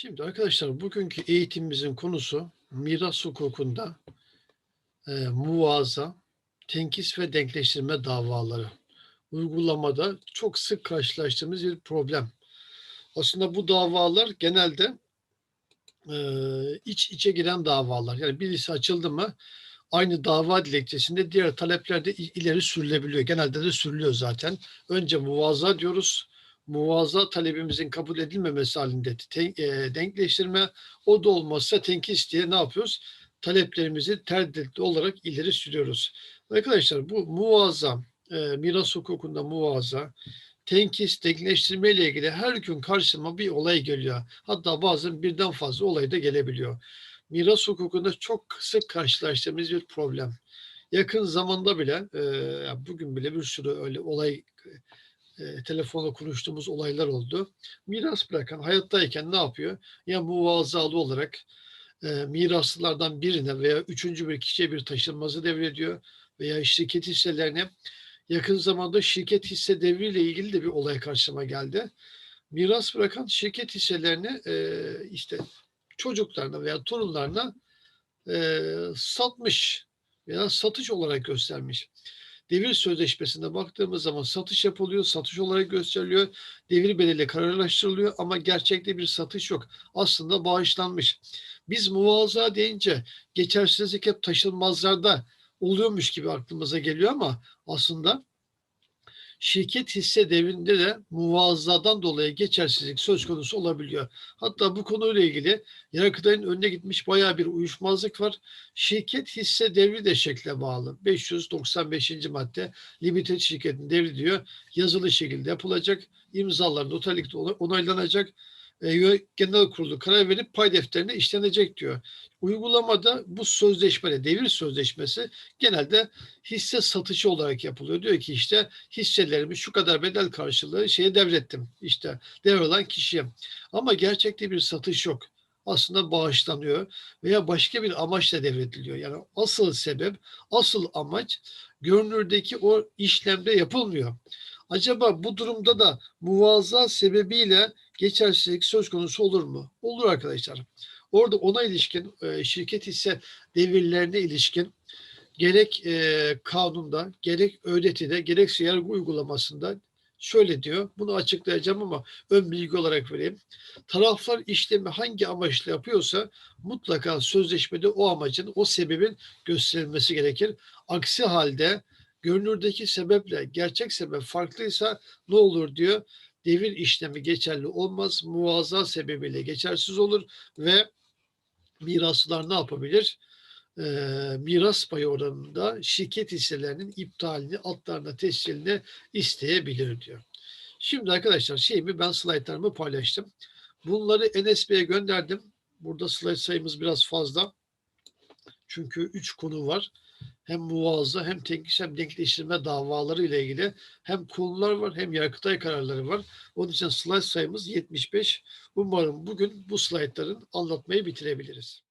Şimdi arkadaşlar bugünkü eğitimimizin konusu miras hukukunda e, muvaza, tenkis ve denkleştirme davaları. Uygulamada çok sık karşılaştığımız bir problem. Aslında bu davalar genelde e, iç içe giren davalar. Yani birisi açıldı mı aynı dava dilekçesinde diğer talepler de ileri sürülebiliyor. Genelde de sürülüyor zaten. Önce muvaza diyoruz. Muvaza talebimizin kabul edilmemesi halinde te- e, denkleştirme, o da olmazsa tenkis diye ne yapıyoruz? Taleplerimizi terditli olarak ileri sürüyoruz. Arkadaşlar bu muvaza, e, miras hukukunda muvaza, tenkis, denkleştirme ile ilgili her gün karşıma bir olay geliyor. Hatta bazen birden fazla olay da gelebiliyor. Miras hukukunda çok sık karşılaştığımız bir problem. Yakın zamanda bile, e, bugün bile bir sürü öyle olay, e, telefonla konuştuğumuz olaylar oldu. Miras bırakan hayattayken ne yapıyor? Ya muvazalı olarak e, miraslılardan birine veya üçüncü bir kişiye bir taşınmazı devrediyor veya şirket hisselerine yakın zamanda şirket hisse devriyle ilgili de bir olay karşıma geldi. Miras bırakan şirket hisselerini e, işte çocuklarına veya torunlarına e, satmış veya satış olarak göstermiş. Devir sözleşmesine baktığımız zaman satış yapılıyor, satış olarak gösteriliyor. Devir bedeli kararlaştırılıyor ama gerçekte bir satış yok. Aslında bağışlanmış. Biz muvaza deyince geçersizlik hep taşınmazlarda oluyormuş gibi aklımıza geliyor ama aslında şirket hisse devrinde de muvazzadan dolayı geçersizlik söz konusu olabiliyor. Hatta bu konuyla ilgili Yargıtay'ın önüne gitmiş bayağı bir uyuşmazlık var. Şirket hisse devri de şekle bağlı. 595. madde limited şirketin devri diyor. Yazılı şekilde yapılacak. İmzalar noterlikte onaylanacak. E, genel kurulu karar verip pay defterine işlenecek diyor. Uygulamada bu sözleşmeyle devir sözleşmesi genelde hisse satışı olarak yapılıyor. Diyor ki işte hisselerimi şu kadar bedel karşılığı şeye devrettim. İşte devralan kişiye. Ama gerçekte bir satış yok. Aslında bağışlanıyor veya başka bir amaçla devrediliyor. Yani asıl sebep, asıl amaç görünürdeki o işlemde yapılmıyor. Acaba bu durumda da muvaza sebebiyle geçersizlik söz konusu olur mu? Olur arkadaşlar. Orada ona ilişkin e, şirket hisse devirlerine ilişkin gerek e, kanunda, gerek ÖDT'de, gerekse yargı uygulamasında şöyle diyor. Bunu açıklayacağım ama ön bilgi olarak vereyim. Taraflar işlemi hangi amaçla yapıyorsa mutlaka sözleşmede o amacın, o sebebin gösterilmesi gerekir. Aksi halde görünürdeki sebeple gerçek sebep farklıysa ne olur diyor. Devir işlemi geçerli olmaz. Muvaza sebebiyle geçersiz olur ve mirasçılar ne yapabilir? Ee, miras payı oranında şirket hisselerinin iptalini, altlarına tescilini isteyebilir diyor. Şimdi arkadaşlar şeyimi ben slaytlarımı paylaştım. Bunları NSB'ye gönderdim. Burada slayt sayımız biraz fazla. Çünkü üç konu var. Hem muvaza hem tenkis hem denkleştirme davaları ile ilgili hem konular var hem yargıtay kararları var. Onun için slayt sayımız 75. Umarım bugün bu slaytların anlatmayı bitirebiliriz.